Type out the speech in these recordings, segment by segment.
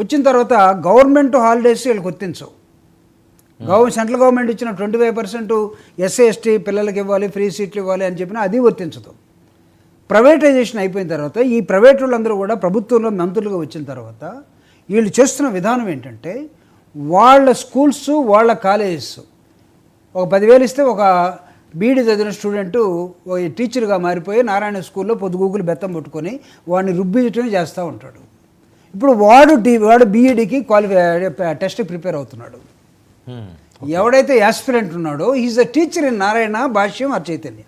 వచ్చిన తర్వాత government holidays వీళ్ళకి గుర్తించవు. గవర్నమెంట్ సెంట్రల్ గవర్నమెంట్ ఇచ్చిన twenty five percent SC ST పిల్లలకి ఇవ్వాలి ఫ్రీ సీట్లు ఇవ్వాలి అని చెప్పినా అది వర్తించదు ప్రైవేటైజేషన్ అయిపోయిన తర్వాత ఈ ప్రైవేట్ వాళ్ళందరూ కూడా ప్రభుత్వంలో మంత్రులుగా వచ్చిన తర్వాత వీళ్ళు చేస్తున్న విధానం ఏంటంటే వాళ్ళ స్కూల్స్ వాళ్ళ కాలేజెస్. ఒక పదివేలు ఇస్తే ఒక బీడీ చదివిన స్టూడెంట్ టీచర్గా మారిపోయి నారాయణ స్కూల్లో పొద్దుగూకులు బెత్తం పట్టుకొని వాడిని రుబ్బించడం చేస్తూ ఉంటాడు. ఇప్పుడు వాడు డి వాడు బీఈడికి క్వాలిఫై టెస్ట్ ప్రిపేర్ అవుతున్నాడు హ్మ్. ఎవడైతే యాస్పిరెంట్ ఉన్నాడో is a teacher in Narayana Bhashyam or Chaitanya.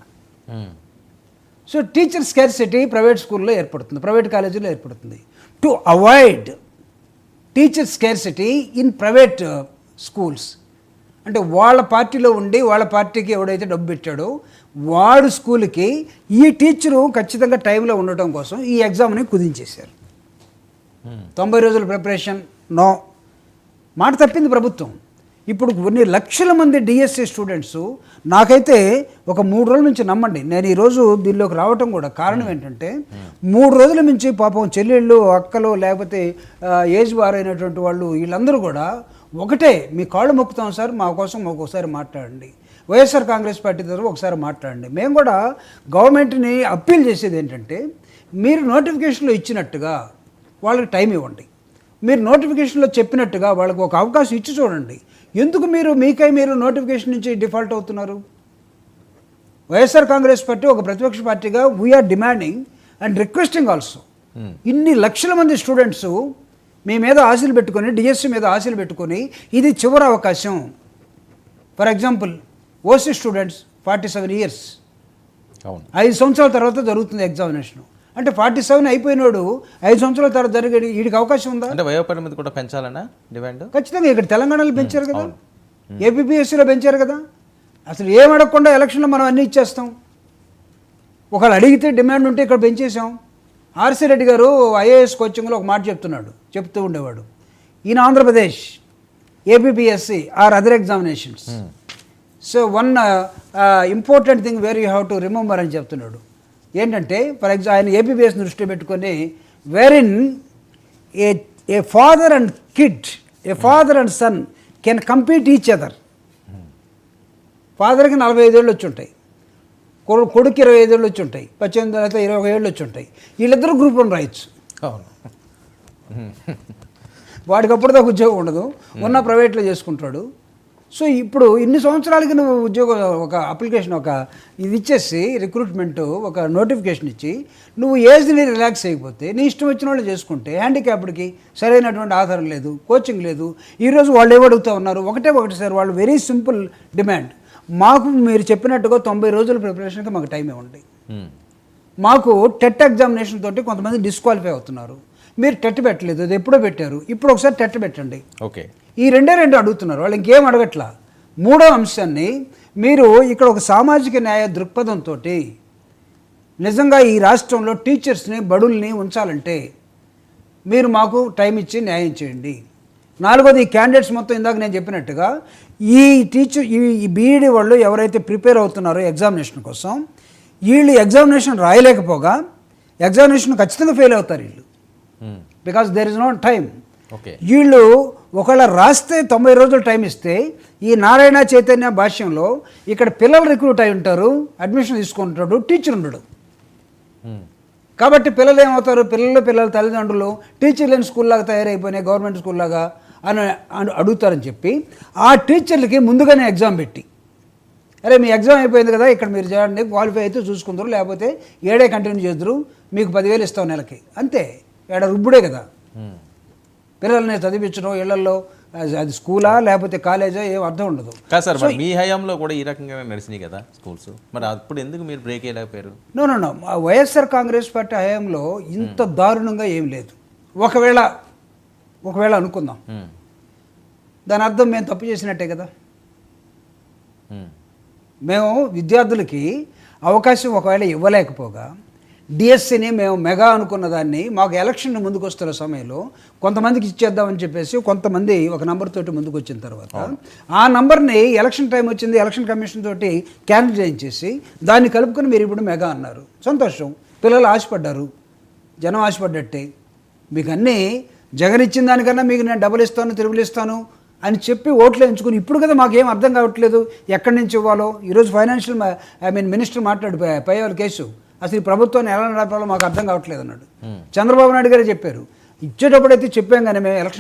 So teacher scarcity private స్కూల్లో ఏర్పడుతుంది ప్రైవేట్ కాలేజీలో ఏర్పడుతుంది to avoid teacher scarcity in private schools అంటే వాళ్ళ పార్టీలో ఉండి వాళ్ళ పార్టీకి ఎవడైతే డబ్బు పెట్టాడో వాడు స్కూల్కి ఈ టీచరు ఖచ్చితంగా టైంలో ఉండటం కోసం ఈ ఎగ్జామ్ని కుదించేశారు. తొంభై రోజుల ప్రిపరేషన్ నో మాట తప్పింది ప్రభుత్వం. ఇప్పుడు కొన్ని లక్షల మంది డిఎస్సి స్టూడెంట్స్ నాకైతే ఒక మూడు రోజుల నుంచి నమ్మండి. నేను ఈరోజు దీనిలోకి రావటం కూడా కారణం ఏంటంటే మూడు రోజుల నుంచి పాపం చెల్లెళ్ళు అక్కలు లేకపోతే ఏజ్ బారైనటువంటి వాళ్ళు వీళ్ళందరూ కూడా ఒకటే మీ కాళ్ళు మొక్కుతాం సార్ మా కోసం ఒకసారి మాట్లాడండి. వైఎస్ఆర్ కాంగ్రెస్ పార్టీ తరఫు ఒకసారి మాట్లాడండి. మేము కూడా గవర్నమెంట్ని అప్పీల్ చేసేది ఏంటంటే మీరు నోటిఫికేషన్లో ఇచ్చినట్టుగా వాళ్ళకి టైం ఇవ్వండి. మీరు నోటిఫికేషన్లో చెప్పినట్టుగా వాళ్ళకి ఒక అవకాశం ఇచ్చి చూడండి. ఎందుకు మీరు మీకై మీరు నోటిఫికేషన్ నుంచి డిఫాల్ట్ అవుతున్నారు? వైఎస్ఆర్ కాంగ్రెస్ పార్టీ ఒక ప్రతిపక్ష పార్టీగా we are demanding and requesting also ఇన్ని లక్షల మంది స్టూడెంట్స్ మీ మీద ఆశలు పెట్టుకొని డిఎస్సి మీద ఆశలు పెట్టుకొని ఇది చివరి అవకాశం. For example OC students forty seven years అవును. ఐదు సంవత్సరాల తర్వాత జరుగుతుంది ఎగ్జామినేషన్ అంటే ఫార్టీ సెవెన్ అయిపోయినోడు. ఐదు సంవత్సరాల తర్వాత జరిగే వీడికి అవకాశం ఉందా? అంటే వయోపరిమితి కూడా పెంచాలనా డిమాండ్? ఖచ్చితంగా ఇక్కడ తెలంగాణలో పెంచారు కదా. ఏపీఎస్సీలో పెంచారు కదా. అసలు ఏం అడగకుండా ఎలక్షన్లో మనం అన్నీ ఇచ్చేస్తాం. ఒకళ్ళు అడిగితే డిమాండ్ ఉంటే ఇక్కడ పెంచేసాం ఆర్సీ రెడ్డి గారు ఐఏఎస్ కోచింగ్లో ఒక మాట చెప్తున్నాడు. చెప్తూ ఉండేవాడు. ఈయన Andhra Pradesh APSC or other examinations so one important thing where you have to remember అని చెప్తున్నాడు. ఏంటంటే ఫర్ ఎగ్జాంపుల్ ఆయన ఏపీఎస్ దృష్టిలో పెట్టుకొని where in a a father and kid a father and son can compete each other ఫాదర్కి నలభై ఐదేళ్ళు వచ్చి ఉంటాయి కొడు కొడుకు ఇరవై ఐదేళ్ళు వచ్చి ఉంటాయి పద్దెనిమిది తర్వాత ఇరవై ఒక ఏళ్ళు వచ్చి ఉంటాయి వీళ్ళిద్దరూ గ్రూప్ వన్ రాయొచ్చు. అవును. వాడికి అప్పటిదాకా ఉద్యోగం ఉండదు. ఉన్న ప్రైవేట్లో చేసుకుంటాడు. సో ఇప్పుడు ఇన్ని సంవత్సరాలకి నువ్వు ఉద్యోగం ఒక అప్లికేషన్ ఒక ఇది ఇచ్చేసి రిక్రూట్మెంట్ ఒక నోటిఫికేషన్ ఇచ్చి నువ్వు ఏజ్ని రిలాక్స్ చేయకపోతే నీ ఇష్టం వచ్చిన వాళ్ళు చేసుకుంటే హ్యాండిక్యాప్డ్కి సరైనటువంటి ఆధారం లేదు కోచింగ్ లేదు. ఈరోజు వాళ్ళు ఏమడుగుతూ ఉన్నారు? ఒకటే ఒకటి సార్ వాళ్ళు వెరీ సింపుల్ డిమాండ్ మాకు మీరు చెప్పినట్టుగా తొంభై రోజుల ప్రిపరేషన్కి మాకు టైం ఇవ్వండి హ్మ్. మాకు టెట్ ఎగ్జామినేషన్ తోటి కొంతమంది డిస్క్వాలిఫై అవుతున్నారు. మీరు టెట్ పెట్టలేదు అది ఎప్పుడో పెట్టారు. ఇప్పుడు ఒకసారి టెట్ పెట్టండి. ఓకే ఈ రెండే రెండు అడుగుతున్నారు. వాళ్ళు ఇంకేం అడగట్లా? మూడో అంశాన్ని మీరు ఇక్కడ ఒక సామాజిక న్యాయ దృక్పథంతో నిజంగా ఈ రాష్ట్రంలో టీచర్స్ని బడుల్ని ఉంచాలంటే మీరు మాకు టైం ఇచ్చి న్యాయం చేయండి. నాలుగోది ఈ క్యాండిడేట్స్ మొత్తం ఇందాక నేను చెప్పినట్టుగా ఈ టీచర్ ఈ బీఈడి వాళ్ళు ఎవరైతే ప్రిపేర్ అవుతున్నారో ఎగ్జామినేషన్ కోసం వీళ్ళు ఎగ్జామినేషన్ రాయలేకపోగా ఎగ్జామినేషన్ ఖచ్చితంగా ఫెయిల్ అవుతారు వీళ్ళు. హ్మ్. Because there is no time. Okay. వీళ్ళు ఒకవేళ రాస్తే తొంభై రోజులు టైం ఇస్తే ఈ నారాయణ చైతన్య భాష్యంలో ఇక్కడ పిల్లలు రిక్రూట్ అయి ఉంటారు అడ్మిషన్ తీసుకుంటాడు టీచర్ ఉండడు. హ్మ్. కాబట్టి పిల్లలు ఏమవుతారు? పిల్లలు పిల్లల తల్లిదండ్రులు టీచర్ లేని స్కూల్ లాగా తయారైపోయినాయి గవర్నమెంట్ స్కూల్ లాగా అని అడుగుతారని చెప్పి ఆ టీచర్లకి ముందుగానే ఎగ్జామ్ పెట్టి. అరే మీ ఎగ్జామ్ అయిపోయింది కదా ఇక్కడ మీరు చేయండి క్వాలిఫై అయితే చూసుకుందరు లేకపోతే ఏడే కంటిన్యూ చేద్దరు మీకు పదివేలు ఇస్తాం నెలకి. అంతే. ఏడ రుబ్బుడే కదా. హ్మ్. పిల్లల్ని చదివించడం ఇళ్ళలో అది- స్కూలా లేకపోతే కాలేజా ఏం అర్థం ఉండదు. కాదు సార్ మరి మీ హయాంలో కూడా ఈ రకంగానే నడిచినాయి కదా స్కూల్స్? మరి అప్పుడు ఎందుకు మీరు break వేయలేకపోయారు? No no no YSR Congress party హయాంలో ఇంత దారుణంగా ఏం లేదు. ఒకవేళ ఒకవేళ అనుకుందాం. హ్మ్. దాని అర్థం మేము తప్పు చేసినట్టే కదా. హ్మ్. మేము విద్యార్థులకి అవకాశం ఒకవేళ ఇవ్వలేకపోగా డిఎస్సిని మేము మెగా అనుకున్న దాన్ని మాకు ఎలక్షన్ ముందుకు వస్తున్న సమయంలో కొంతమందికి ఇచ్చేద్దామని చెప్పేసి కొంతమంది ఒక నంబర్ తోటి ముందుకు వచ్చిన తర్వాత ఆ నంబర్ని ఎలక్షన్ టైం వచ్చింది ఎలక్షన్ కమిషన్ తోటి క్యాన్సిల్ చేయించేసి దాన్ని కలుపుకొని మీరు ఇప్పుడు మెగా అన్నారు. సంతోషం. పిల్లలు ఆశపడ్డారు. జనం ఆశపడ్డట్టే. మీకు అన్నీ జగన్ ఇచ్చిన దానికన్నా మీకు నేను డబ్బులు ఇస్తాను తిరుగులు ఇస్తాను అని చెప్పి ఓట్లు ఎంచుకుని ఇప్పుడు కదా మాకేం అర్థం కావట్లేదు. ఎక్కడి నుంచి ఇవ్వాలో? ఈరోజు ఫైనాన్షియల్ ఐ మీన్ మినిస్టర్ మాట్లాడు పయ్యవాళ్ళ కేసు. అసలు ఈ ప్రభుత్వాన్ని ఎలా నడపాలో మాకు అర్థం కావట్లేదు అన్నాడు. చంద్రబాబు నాయుడు గారే చెప్పారు. ఇచ్చేటప్పుడు అయితే చెప్పాం కానీ మేము ఎలక్షన్